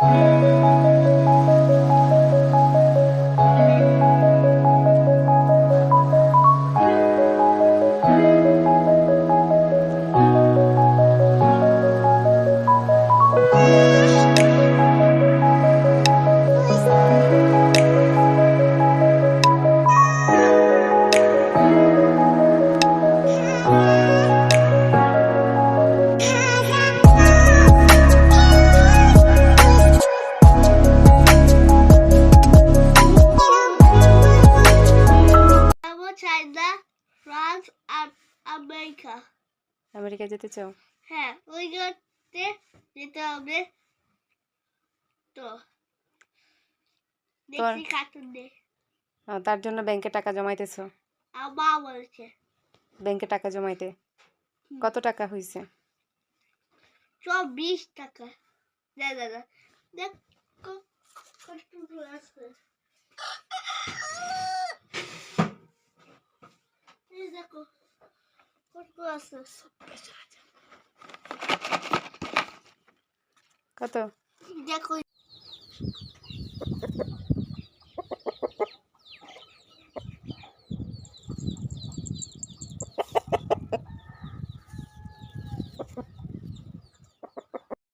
Música China France আর America. America যেতে চাও? হ্যাঁ ওই জন্যে যেতে হবে। তো দেখি কার্টুন তার জন্য ব্যাংকে টাকা জমাইতেছো? মা বলছে। ব্যাংকে টাকা জমাইতে? কত টাকা হয়েছে চব্বিশ টাকা। না দেখ কতগুলো আছে কত দেখো